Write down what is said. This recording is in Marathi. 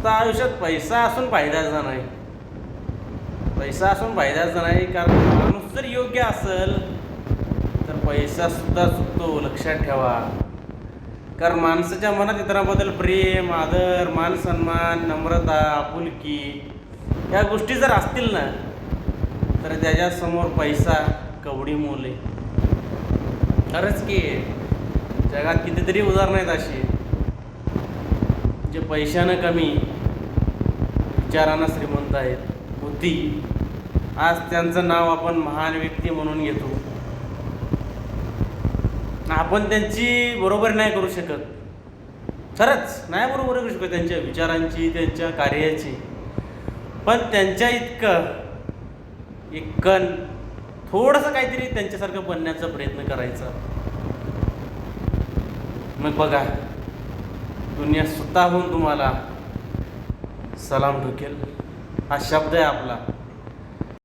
नुसता आयुष्यात पैसा असून फायद्याचा नाही. पैसा असून फायद्याचा नाही कारण माणूस जर योग्य असेल तर पैसा सुद्धा चुकतो लक्षात ठेवा. कारण माणसाच्या मनात इतरांबद्दल प्रेम आदर मान सन्मान नम्रता आपुलकी या गोष्टी जर असतील ना तर त्याच्यासमोर पैसा कवडी मोले खरंच की जगात कितीतरी उदाहरणं आहेत अशी. पैशानं कमी विचारानं श्रीमंत आहेत. बुद्धी. आज त्यांचं नाव आपण महान व्यक्ती म्हणून घेतो. आपण त्यांची बरोबर नाही करू शकत. खरंच नाही बरोबर करू शकत त्यांच्या विचारांची त्यांच्या कार्याची. पण त्यांच्या इतकं एक कण थोडंसं काहीतरी त्यांच्यासारखं बनण्याचा प्रयत्न करायचा. मग बघा दुनिया स्वतःहून तुम्हाला सलाम ठोकेल हा शब्द आहे आपला.